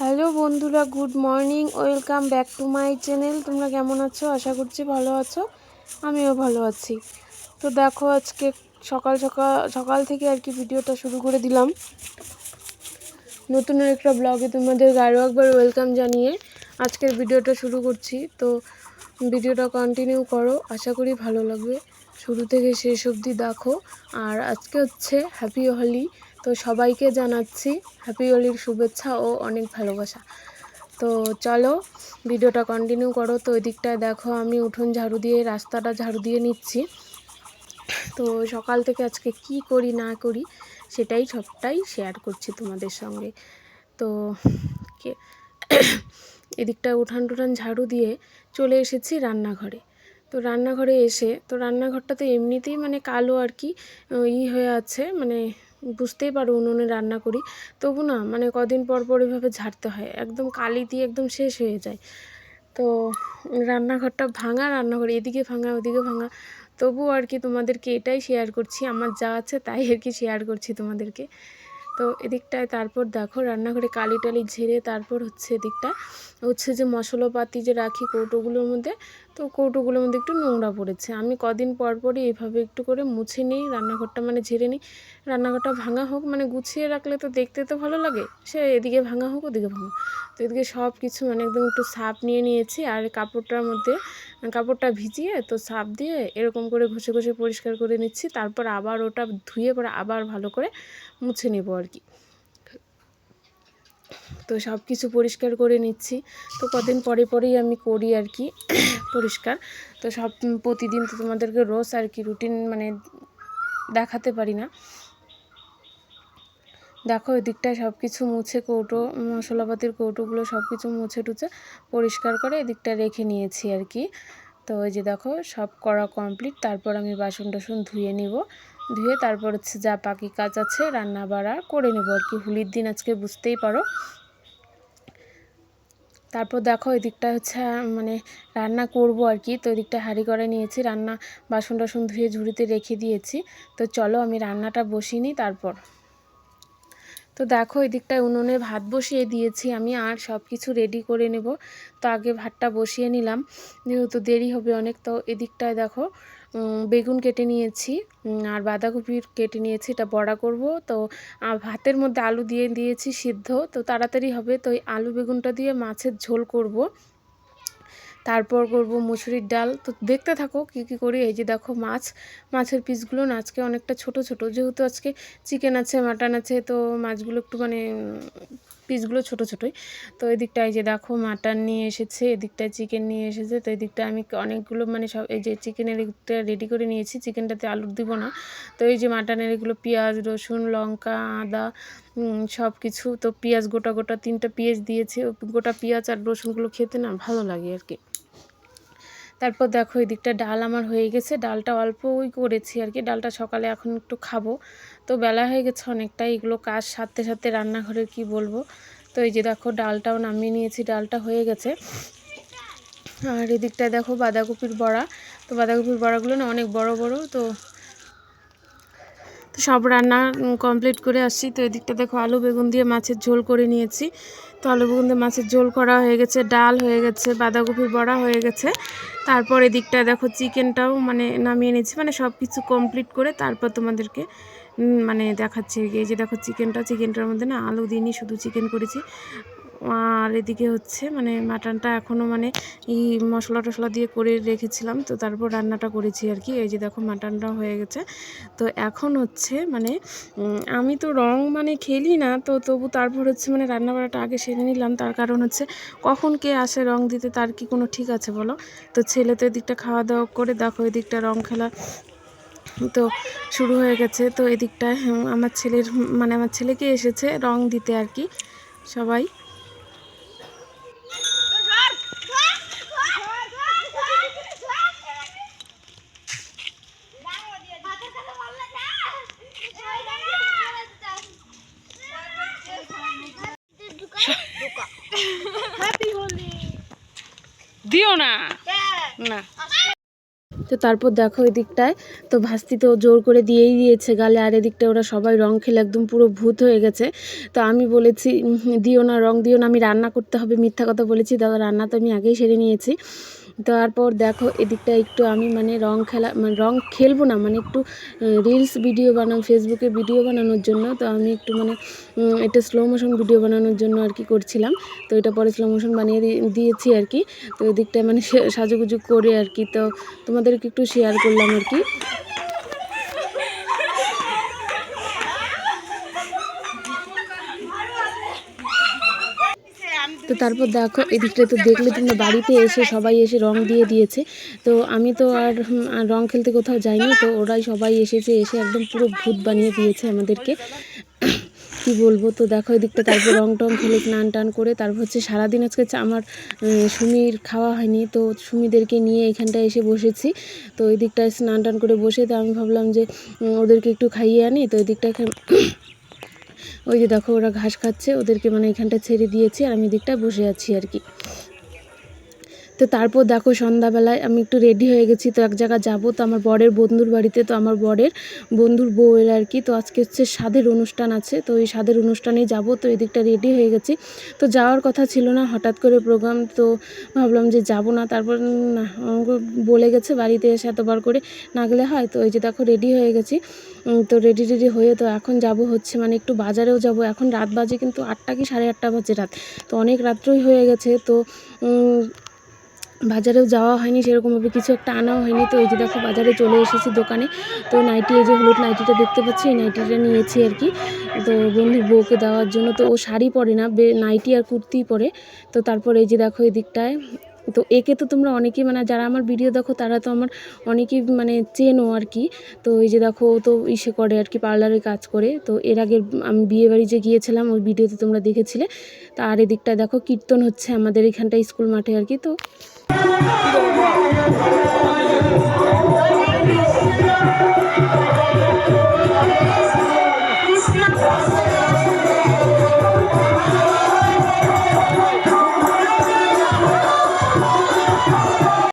Hello বন্ধুরা, good morning, welcome back to my channel. তোমরা কেমন আছো? আশা করছি ভালো আছো। আমিও ভালো আছি। তো দেখো, আজকে সকাল সকাল সকাল থেকে আর কি ভিডিওটা শুরু করে দিলাম। নতুন একটা ব্লগে তোমাদের আরও একবার ওয়েলকাম জানিয়ে আজকের ভিডিওটা শুরু করছি। তো ভিডিওটা কন্টিনিউ করো, আশা করি ভালো লাগবে। শুরু থেকে শেষ অবধি দেখো। আর আজকে হচ্ছে হ্যাপি হোলি তো সবাইকে জানাচ্ছি হ্যাপি হোলির শুভেচ্ছা ও অনেক ভালোবাসা। তো চলো, ভিডিওটা কন্টিনিউ করো। তো ওই দিকটায় দেখো, আমি উঠোন ঝাড়ু দিয়ে, রাস্তাটা ঝাড়ু দিয়ে নিচ্ছি। তো সকাল থেকে আজকে কি করি, না করি, সেটাই সবটাই শেয়ার করছি তোমাদের সঙ্গে। তো কে এদিকটা উঠান টুঠান ঝাড়ু দিয়ে চলে এসেছি রান্নাঘরে। তো রান্নাঘরে এসে, তো রান্নাঘরটা তো এমনিতেই মানে কালো আর কি ই হয়ে আছে মানে বুঝতেই পারো উনুনে রান্না করি। তবু না মানে কদিন পর পর এভাবে ঝাড়তে হয়। একদম কালি দিয়ে একদম শেষ হয়ে যায়। তো রান্নাঘরটা ভাঙা, রান্নাঘর এদিকে ভাঙা, ওদিকে ভাঙা। তবু আর কি তোমাদেরকে এটাই শেয়ার করছি। আমার যা আছে তাই আর কি শেয়ার করছি তোমাদেরকে। তো এদিকটায় তারপর দেখো রান্নাঘরে কালি টালি ঝেড়ে তারপর হচ্ছে এদিকটা হচ্ছে যে মশলাপাতি যে রাখি কৌটোগুলোর মধ্যে তো কৌটোগুলোর মধ্যে একটু নোংরা পড়েছে। আমি কদিন পর পরই এভাবে একটু করে মুছে নিই, রান্নাঘরটা মানে ঝেড়ে নিই। রান্নাঘরটা ভাঙা হোক মানে গুছিয়ে রাখলে তো দেখতে তো ভালো লাগে, সে এদিকে ভাঙা হোক, ওদিকে ভাঙা তো এদিকে সব কিছু মানে একদম একটু সাপ নিয়ে নিয়েছি আর কাপড়টার মধ্যে, কাপড়টা ভিজিয়ে তো সাপ দিয়ে এরকম করে ঘষে ঘষে পরিষ্কার করে নিচ্ছি। তারপর আবার ওটা ধুয়ে পরে আবার ভালো করে মুছে নেব আর কি। তো সব কিছু পরিষ্কার করে নিচ্ছি। তো কদিন পরে পরেই আমি করি আর কি পরিষ্কার। তো সব প্রতিদিন তো তোমাদেরকে রোজ আর কি রুটিন মানে দেখাতে পারি না। দেখো এদিকটায় সব কিছু মুছে কৌটো, মশলাপাতির কৌটোগুলো সব কিছু মুছে টুছে পরিষ্কার করে এদিকটা রেখে নিয়েছি আর কি। তো ওই যে দেখো সব করা কমপ্লিট তারপর আমি বাসন টাসন ধুয়ে নিব। ধুয়ে তারপর হচ্ছে যা পাকি কাজ আছে রান্না বাড়া করে নেব আর কি। হোলির দিন আজকে বুঝতেই পারো। তারপর দেখো এদিকটা হচ্ছে মানে রান্না করব আর কি। তো ওই দিকটা হাঁড়ি করে নিয়েছি, রান্না বাসন টাসন ধুয়ে ঝুড়িতে রেখে দিয়েছি। তো চলো আমি রান্নাটা বসিয়ে নিই তারপর। তো দেখো এদিকটায় উনুনে ভাত বসিয়ে দিয়েছি আমি আর সব কিছু রেডি করে নেব। তো আগে ভাতটা বসিয়ে নিলাম, যেহেতু দেরি হবে অনেক। তো এদিকটায় দেখো বেগুন কেটে নিয়েছি। আর বাঁধাকপির কেটে নিয়েছি, এটা বড়া করব। তো ভাতের মধ্যে আলু দিয়ে দিয়েছি সিদ্ধ। তো, তাড়াতাড়ি হবে, তো এই আলু বেগুনটা দিয়ে মাছের ঝোল করব। তারপর করব মুসুরির ডাল। তো, দেখতে থাকো কী কী করি। এই যে দেখো মাছ, মাছের পিসগুলো না আজকে অনেকটা ছোট ছোট। যেহেতু আজকে চিকেন আছে মাটন আছে, তো মাছগুলো একটু মানে পিসগুলো ছোট ছোটোই। তো এদিকটায় যে দেখো মাটন নিয়ে এসেছে, এদিকটায় চিকেন নিয়ে এসেছে, তো এদিকটা আমি অনেকগুলো মানে সব এই যে চিকেনের এদিকটা রেডি করে নিয়েছি। চিকেনটাতে আলু দিব না। তো এই যে মাটনের এগুলো পেঁয়াজ, রসুন, লঙ্কা, আদা সব কিছু তো পেঁয়াজ গোটা গোটা তিনটা পেঁয়াজ দিয়েছে। গোটা পেঁয়াজ আর রসুনগুলো খেতে না ভালো লাগে আর কি। তারপর দেখো এদিকটা ডাল আমার হয়ে গেছে। ডালটা অল্পই করেছি আর কি। ডালটা সকালে এখন একটু খাব। তো বেলা হয়ে গেছে অনেকটা, এগুলো কাজ সাথে সাথে রান্নাঘরে কি বলব? তো এই যে দেখো ডালটাও নামিয়ে নিয়েছি, ডালটা হয়ে গেছে। আর এদিকটায় দেখো বাঁধাকপির বড়া। তো বাঁধাকপির বড়াগুলো না অনেক বড় বড়, তো তো সব রান্না কমপ্লিট করে আসছি। তো এদিকটা দেখো আলু, বেগুন দিয়ে মাছের ঝোল করে নিয়েছি। তো আলু, বেগুন দিয়ে মাছের ঝোল করা হয়ে গেছে, ডাল হয়ে গেছে, বাঁধাকপির বড়া হয়ে গেছে। তারপর এদিকটা দেখো চিকেনটাও মানে নামিয়ে নিয়েছি মানে সব কিছু কমপ্লিট করে তারপর তোমাদেরকে মানে দেখাচ্ছি। এই যে দেখো চিকেনটা, চিকেনটার মধ্যে না আলু দিইনি, শুধু চিকেন করেছি। আর এদিকে হচ্ছে মানে মাটনটা এখনও মানে এই মশলা টশলা দিয়ে করে রেখেছিলাম। তো তারপর রান্নাটা করেছি আর কি। এই যে দেখো মাটনটা হয়ে গেছে। তো এখন হচ্ছে মানে আমি তো রং মানে খেলি না। তো তবু তারপর হচ্ছে মানে রান্না রান্নাবাড়াটা আগে সেরে নিলাম। তার কারণ হচ্ছে কখন কে আসে রং দিতে তার কি কোনো ঠিক আছে বলো? তো ছেলে তো এদিকটা খাওয়া দাওয়া করে দেখো এদিকটা রং খেলা তো শুরু হয়ে গেছে। তো এদিকটায় আমার ছেলের মানে আমার ছেলেকে এসেছে রং দিতে আর কি। সবাই দিও না। না। তো তারপর দেখো ওই দিকটায়। তো ভাস্তি তো জোর করে দিয়েই দিয়েছে গালে আর এদিকটায় ওরা সবাই রং খেলে একদম পুরো ভূত হয়ে গেছে। তো আমি বলেছি দিও না রং দিও না আমি রান্না করতে হবে। মিথ্যা কথা বলেছি দাদা রান্না তো আমি আগেই সেরে নিয়েছি। তারপর দেখো এদিকটা একটু আমি মানে রং খেলা মানে রং খেলব না মানে একটু রিলস ভিডিও বানাম ফেসবুকে ভিডিও বানানোর জন্য। তো আমি একটু মানে এটা স্লো মোশন ভিডিও বানানোর জন্য আর কি করছিলাম। তো এটা পরে স্লো মোশন বানিয়ে দিয়েছি আর কি। তো এদিকটা মানে সাজুগুজু করে আর কি। তো তোমাদেরকে একটু শেয়ার করলাম আর কি। তো তারপর দেখো, এদিকটা তো দেখলে তোমরা বাড়িতে এসে সবাই এসে রং দিয়ে দিয়েছে। তো আমি তো আর রং খেলতে কোথাও যাইনি, তো ওরাই সবাই এসেছে, এসে একদম পুরো ভূত বানিয়ে দিয়েছে আমাদেরকে। কি বলব? তো দেখো এদিকটা তারপর রং টং খেলে স্নান টান করে, তারপর হচ্ছে সারাদিন আজকে আমার সুমির খাওয়া হয়নি, তো সুমিদেরকে নিয়ে এখানটায় এসে বসেছি। তো ওই দিকটায় স্নান টান করে বসে তো আমি ভাবলাম যে ওদেরকে একটু খাইয়ে আনি, তো ওই দিকটায় ওই যে দেখো ওরা ঘাস খাচ্ছে, ওদেরকে মানে এখানটা ছেড়ে দিয়েছি, আর আমি দিকটা বসে আছি আর কি। তো তারপর দেখো সন্ধ্যাবেলায় আমি একটু রেডি হয়ে গেছি, তো এক জায়গায় যাব। তো আমার বরের বন্ধুর বাড়িতে, তো আমার বরের বন্ধুর বউয়ের আর কি। তো আজকে হচ্ছে স্বাদের অনুষ্ঠান আছে, তো এই স্বাদের অনুষ্ঠানেই যাব। তো এদিকটা রেডি হয়ে গেছি। তো যাওয়ার কথা ছিল না, হঠাৎ করে প্রোগ্রাম তো ভাবলাম যে যাব না। তারপর বলে গেছে বাড়িতে এসে এতবার করে না গেলে হয়। তো ওই যে দেখো রেডি হয়ে গেছি। তো রেডি রেডি হয়ে তো এখন যাব হচ্ছে মানে একটু বাজারেও যাব। এখন রাত বাজে কিন্তু আটটা কি সাড়ে আটটা বাজে রাত। তো অনেক রাত্রই হয়ে গেছে। তো বাজারেও যাওয়া হয়নি, সেরকমভাবে কিছু একটা আনাও হয়নি। তো এই যে দেখো, বাজারে চলে এসেছি দোকানে। তো নাইটি, এই যে হলুদ নাইটিটা দেখতে পাচ্ছি, এই নাইটিটা নিয়েছি আর কি। তো বন্ধুর বউকে দেওয়ার জন্য। তো ও শাড়ি পরে না, বে, নাইটি আর কুর্তিই পরে। তো তারপর এই যে দেখো, এই দিকটায় তো একে তো তোমরা অনেকেই মানে যারা আমার ভিডিও দেখো, তারা তো আমার অনেকেই মানে চেনো আর কি তো এই যে দেখো তো ইসে করে আর কি পার্লারে কাজ করে। তো এর আগে আমি বিয়েবাড়ি যে গিয়েছিলাম, ওই ভিডিওতে তোমরা দেখেছিলে। তো আর এদিকটা দেখো, কীর্তন হচ্ছে আমাদের এখানটা স্কুল মাঠে আর কি তো